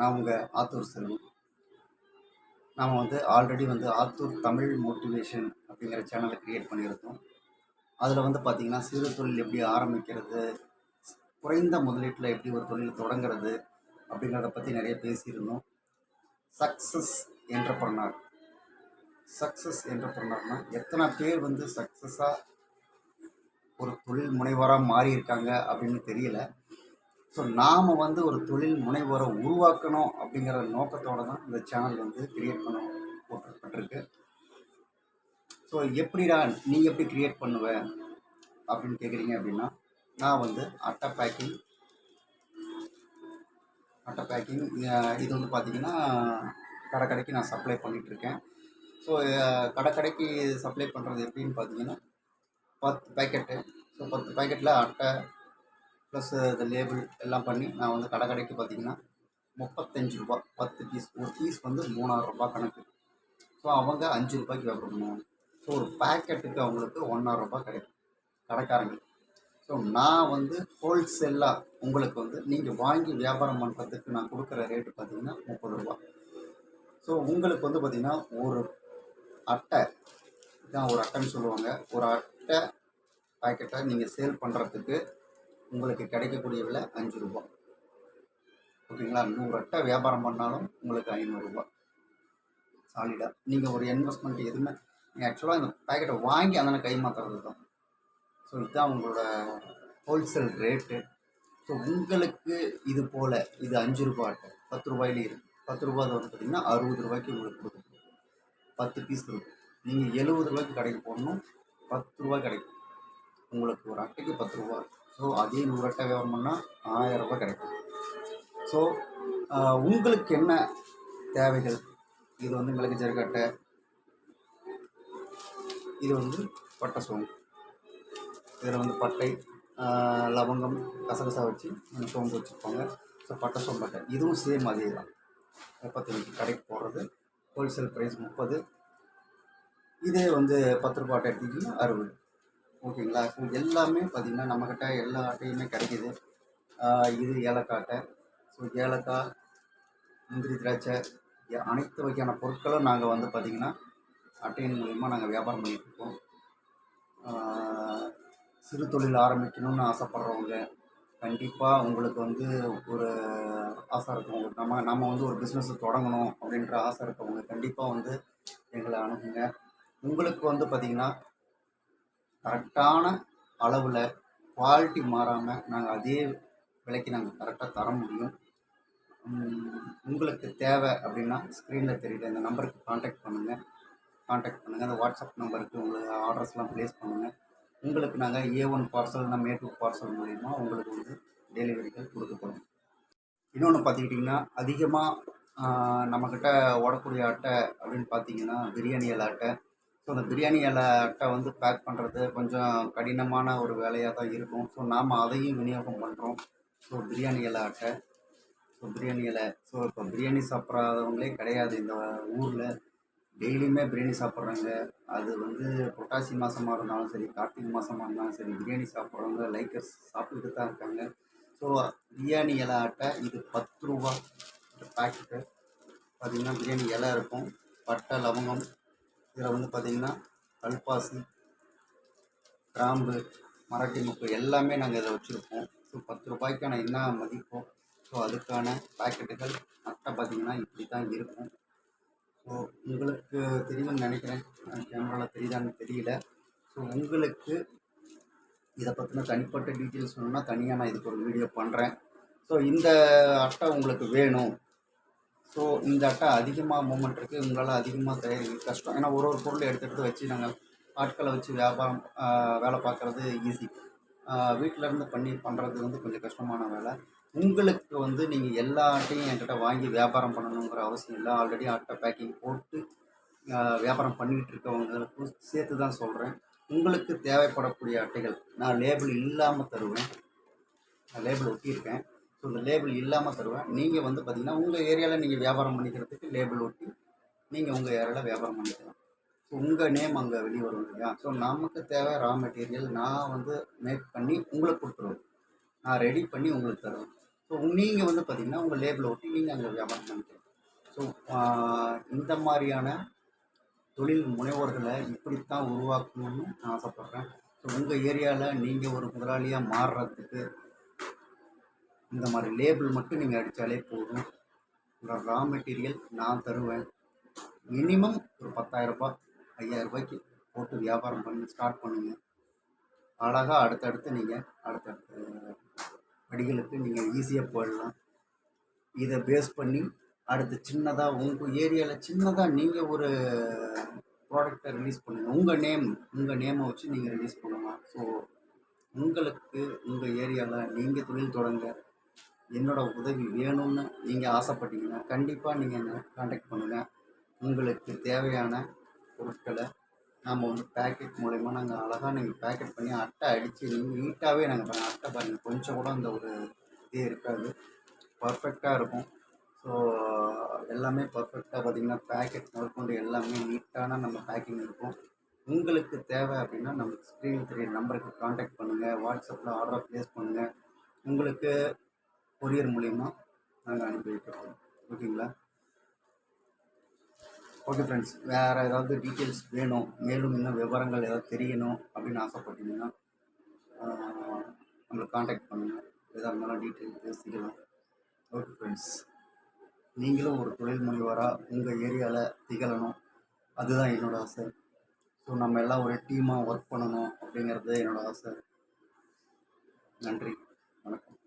நான் உங்கள் ஆத்தூர் செல்வம் நாம் வந்து ஆல்ரெடி வந்து ஆத்தூர் தமிழ் மோட்டிவேஷன் அப்படிங்கிற சேனலை க்ரியேட் பண்ணியிருக்கோம். அதில் வந்து பார்த்திங்கன்னா சிறு தொழில் எப்படி ஆரம்பிக்கிறது குறைந்த முதலீட்டில் எப்படி ஒரு தொழில் தொடங்குறது அப்படிங்கிறத பற்றி நிறைய பேசியிருந்தோம். சக்ஸஸ் என்டர்பிரனர் சக்ஸஸ் என்டர்பிரனர்னா எத்தனை பேர் வந்து சக்ஸஸாக ஒரு தொழில் முனைவராக மாறி இருக்காங்க அப்படின்னு தெரியல. ஸோ நாம் வந்து ஒரு தொழில் முனைவோரை உருவாக்கணும் அப்படிங்கிற நோக்கத்தோடு தான் இந்த சேனல் வந்து கிரியேட் பண்ண போட்டுப்பட்டிருக்கு. ஸோ எப்படிடா நீ எப்படி கிரியேட் பண்ணுவ அப்படின்னு கேட்குறீங்க அப்படின்னா நான் வந்து அட்டை பேக்கிங் அட்டை பேக்கிங் இது வந்து பார்த்திங்கன்னா கடை கடைக்கு நான் சப்ளை பண்ணிகிட்ருக்கேன் ஸோ கடை கடைக்கு சப்ளை பண்ணுறது எப்படின்னு பார்த்தீங்கன்னா பத்து பேக்கெட்டு ஸோ பத்து பேக்கெட்டில் அட்டை ப்ளஸ் இந்த லேபிள் எல்லாம் பண்ணி நான் வந்து கடை கடைக்கு பார்த்தீங்கன்னா முப்பத்தஞ்சு ரூபா பத்து பீஸ் ஒரு பீஸ் வந்து மூணாயிரம் ரூபாய் கணக்கு. ஸோ அவங்க அஞ்சு ரூபாய்க்கு வியாபாரம் பண்ணுவாங்க. ஸோ ஒரு பேக்கெட்டுக்கு அவங்களுக்கு ஒன்றாயிரம் ரூபாய் கிடைக்கும். கடைக்காரங்க. ஸோ நான் வந்து ஹோல்சேலாக உங்களுக்கு வந்து நீங்கள் வாங்கி வியாபாரம் பண்ணுறதுக்கு நான் கொடுக்குற ரேட்டு பார்த்தீங்கன்னா முப்பது ரூபா ஸோ உங்களுக்கு வந்து பார்த்திங்கன்னா ஒரு அட்டை தான் ஒரு அட்டைன்னு சொல்லுவாங்க. ஒரு அட்டை பாக்கெட்டை நீங்கள் சேல் பண்ணுறதுக்கு உங்களுக்கு கிடைக்கக்கூடிய விலை அஞ்சு ரூபா. ஓகேங்களா? நூறு அட்டை வியாபாரம் பண்ணாலும் உங்களுக்கு ஐநூறுரூபா சாலிடாக நீங்கள் ஒரு இன்வெஸ்ட்மெண்ட் எதுவுமே நீங்கள் ஆக்சுவலாக இந்த பேக்கெட்டை வாங்கி அதனால் கை மாற்றுறது தான். ஸோ இதுதான் உங்களோட ஹோல்சேல் ரேட்டு ஸோ உங்களுக்கு இது போல் இது அஞ்சு ரூபா அட்டை. பத்து ரூபாயிலே இருக்குது பத்து ரூபா வந்து பார்த்திங்கன்னா அறுபது ரூபாய்க்கு உங்களுக்கு கொடுக்கும். பத்து பீஸ் இருக்கும் நீங்கள் எழுபது ரூபாய்க்கு கடைக்கு போடணும் பத்து ரூபாய் கிடைக்கும். உங்களுக்கு ஒரு அட்டைக்கு பத்து ரூபா. இருக்கும் ஸோ அதே நூறு வியாபாரம் பண்ணால் ஆயிரம் ரூபாய் கிடைக்கும். ஸோ உங்களுக்கு என்ன தேவைகள்? இது வந்து மிளகு ஜருக்கட்டை இது வந்து பட்டை சோம்பு. இதில் வந்து பட்டை லவங்கம் கசகசா வச்சு சோம்பு வச்சுருப்பாங்க. ஸோ பட்டை சோம்பட்டை இதுவும் சேம் அதே தான் முப்பத்தஞ்சு கடைக்கு போடுறது ஹோல்சேல் ப்ரைஸ் முப்பது. இதே வந்து பத்து ரூபாய் எடுத்துக்கிட்டிங்கன்னா அறுபது. ஓகேங்களா? ஸோ எல்லாமே பார்த்திங்கன்னா நம்மக்கிட்ட எல்லா அட்டையுமே கிடைக்கிது. இது ஏலக்காய் அட்டை. ஸோ ஏலக்காய் முந்திரி திராட்சை அனைத்து வகையான பொருட்களும் நாங்கள் வந்து பார்த்திங்கன்னா அட்டையின் மூலிமா நாங்கள் வியாபாரம் பண்ணிகிட்ருக்கோம் சிறு தொழில் ஆரம்பிக்கணும்னு ஆசைப்பட்றவங்க கண்டிப்பாக உங்களுக்கு வந்து ஒரு ஆசை இருக்கும் நம்ம நம்ம வந்து ஒரு பிஸ்னஸ் தொடங்கணும் அப்படின்ற ஆசை இருக்கவங்க கண்டிப்பாக வந்து எங்களை அணுகுங்க. உங்களுக்கு வந்து பார்த்திங்கன்னா கரெக்டான அளவில் குவாலிட்டி மாறாமல் நாங்கள் அதே விலைக்கு நாங்கள் கரெக்டாக தர முடியும். உங்களுக்கு தேவை அப்படின்னா ஸ்க்ரீனில் தெரியுது. இந்த நம்பருக்கு காண்டாக்ட் பண்ணுங்கள் காண்டாக்ட் பண்ணுங்கள் அந்த வாட்ஸ்அப் நம்பருக்கு உங்களுக்கு ஆர்டர்ஸ்லாம் ப்ளேஸ் பண்ணுங்கள் உங்களுக்கு நாங்கள் ஏ ஒன் பார்சல் நம்ம டூ பார்சல் மூலிமா உங்களுக்கு வந்து டெலிவரிகள் கொடுக்கப்படும். இன்னொன்று பார்த்துக்கிட்டிங்கன்னா அதிகமாக நம்மக்கிட்ட ஓடக்கூடிய அட்டை அப்படின்னு பார்த்தீங்கன்னா பிரியாணி இலை அட்டை ஸோ அந்த பிரியாணி இலை அட்டை வந்து பேக் பண்ணுறது கொஞ்சம் கடினமான ஒரு வேலையாக தான் இருக்கும். ஸோ நாம் அதையும் விநியோகம் பண்ணுறோம் ஸோ பிரியாணி இலை அட்டை ஸோ பிரியாணி இலை. ஸோ இப்போ பிரியாணி சாப்பிட்றாதவங்களே கிடையாது இந்த ஊரில். டெய்லியுமே பிரியாணி சாப்பிட்றாங்க. அது வந்து புரட்டாசி மாதமாக இருந்தாலும் சரி கார்த்திகை மாதமாக இருந்தாலும் சரி பிரியாணி சாப்பிட்றவங்க லைக்கர்ஸ் சாப்பிட்டுட்டு தான் இருக்காங்க. ஸோ பிரியாணி இலை அட்டை இது பத்து ரூபா பேக்கெட்டு பார்த்திங்கன்னா பிரியாணி இலை இருக்கும். பட்டை லவங்கம் இதில் வந்து பார்த்திங்கன்னா கல்பாசி கிராம்பு மராட்டி முக்கு எல்லாமே நாங்கள் இதை வச்சுருப்போம். ஸோ பத்து ரூபாய்க்கான என்ன மதிப்போ ஸோ அதுக்கான பேக்கெட்டுகள் அட்டை பார்த்திங்கன்னா இப்படி தான் இருக்கும். ஸோ உங்களுக்கு தெரியும்னு நினைக்கிறேன். கேமராவில் தெரியுதான்னு தெரியல. ஸோ உங்களுக்கு இதை பற்றின தனிப்பட்ட டீட்டெயில்ஸ் வேணும்னா தனியாக நான் இதுக்கு ஒரு வீடியோ பண்ணுறேன். ஸோ இந்த அட்டை உங்களுக்கு வேணும். ஸோ இந்த அட்டை அதிகமாக மூமெண்ட் இருக்குது உங்களால் அதிகமாக தயாரிக்க கஷ்டம். ஏன்னா ஒரு ஒரு பொருளை எடுத்து வச்சு நாங்கள் ஆட்களை வச்சு வியாபாரம் வேலை பார்க்குறது ஈஸி வீட்டிலேருந்து பண்ணி பண்ணுறது வந்து கொஞ்சம் கஷ்டமான வேலை. உங்களுக்கு வந்து நீங்கள் எல்லா அட்டையும் என்கிட்ட வாங்கி வியாபாரம் பண்ணணுங்கிற அவசியம் இல்லை. ஆல்ரெடி அட்டை பேக்கிங் போட்டு வியாபாரம் பண்ணிக்கிட்டு இருக்கவங்களுக்கும் சேர்த்து தான் சொல்கிறேன் உங்களுக்கு தேவைப்படக்கூடிய அட்டைகள் நான் லேபிள் இல்லாமல் தருவேன். நான் லேபிள் ஒட்டியிருக்கேன். ஸோ இந்த லேபிள் இல்லாமல் தருவேன். நீங்கள் வந்து பார்த்திங்கன்னா உங்கள் ஏரியாவில் நீங்கள் வியாபாரம் பண்ணிக்கிறதுக்கு லேபிள் ஒட்டி நீங்கள் உங்கள் ஏரியாவில் வியாபாரம் பண்ணிக்கலாம். ஸோ உங்கள் நேம் அங்கே வெளியே வரும் இல்லையா? ஸோ நமக்கு தேவை ரா மெட்டீரியல் நான் வந்து மேக் பண்ணி உங்களுக்கு கொடுத்துருவேன். நான் ரெடி பண்ணி உங்களுக்கு தருவேன். ஸோ நீங்கள் வந்து பார்த்தீங்கன்னா உங்கள் லேபிள் ஒட்டி நீங்கள் அங்கே வியாபாரம் பண்ணிக்கலாம். ஸோ இந்த மாதிரியான தொழில் முனைவோர்களை இப்படித்தான் உருவாக்கணும்னு நான் ஆசைப்பட்றேன். ஸோ உங்கள் ஏரியாவில் நீங்கள் ஒரு முதலாளியாக மாறுறதுக்கு இந்த மாதிரி லேபிள் மட்டும் நீங்கள் அடித்தாலே போதும். உங்கள் ரா மெட்டீரியல் நான் தருவேன். மினிமம் ஒரு பத்தாயிரரூபா ஐயாயிரரூபாய்க்கு போட்டு வியாபாரம் பண்ணி ஸ்டார்ட் பண்ணுங்கள் அழகாக அடுத்தடுத்து நீங்கள் அடுத்தடுத்த படிகளுக்கு நீங்கள் ஈஸியாக போயிடலாம். இதை பேஸ் பண்ணி அடுத்து சின்னதாக உங்கள் ஏரியாவில் சின்னதாக நீங்கள் ஒரு ப்ராடக்டை ரிலீஸ் பண்ணுங்கள் உங்கள் நேம் உங்கள் நேமை வச்சு நீங்கள் ரிலீஸ் பண்ணலாம். ஸோ உங்களுக்கு உங்கள் ஏரியாவில் நீங்கள் தொழில் தொடங்க. என்னோட உதவி வேணும்னு நீங்கள் ஆசைப்பட்டீங்கன்னா கண்டிப்பாக நீங்கள் என்னை காண்டாக்ட் பண்ணுங்கள் உங்களுக்கு தேவையான பொருட்களை நாம் வந்து பேக்கெட் மூலயமா நாங்கள் அழகாக நீங்கள் பேக்கெட் பண்ணி அட்டை அடித்து நீங்கள் நீட்டாகவே நாங்கள் பண்ண அட்டை பாருங்கள் கொஞ்சம் கூட அந்த ஒரு இதே இருக்காது. பர்ஃபெக்டாக இருக்கும். ஸோ எல்லாமே பர்ஃபெக்டாக பார்த்திங்கன்னா பேக்கெட் முதற்கொண்டு எல்லாமே நீட்டான நம்ம பேக்கிங் இருக்கும். உங்களுக்கு தேவை அப்படின்னா நம்ம ஸ்க்ரீனில் தெரிய நம்பருக்கு காண்டாக்ட் பண்ணுங்கள் வாட்ஸ்அப்பில் ஆர்டர் ப்ளேஸ் பண்ணுங்கள் உங்களுக்கு கொரியர் மூலிமா நாங்கள் அனுப்பி வைக்கிறோம் ஓகேங்களா? ஓகே ஃப்ரெண்ட்ஸ் வேறு ஏதாவது டீட்டெயில்ஸ் வேணும் மேலும் இன்னும் விவரங்கள் ஏதாவது தெரியணும் அப்படின்னு ஆசைப்பட்டீங்கன்னா ஆஹ், நம்மளை காண்டாக்ட் பண்ணுங்கள் எதாக இருந்தாலும் டீட்டெயில் பேசிக்கலாம். ஓகே ஃப்ரெண்ட்ஸ் நீங்களும் ஒரு தொழில் முனைவராக உங்கள் ஏரியாவில் திகழணும். அதுதான் என்னோட ஆசை. ஸோ நம்ம எல்லாம் ஒரு டீமாக ஒர்க் பண்ணணும் அப்படிங்கிறது என்னோட ஆசை. நன்றி. வணக்கம்.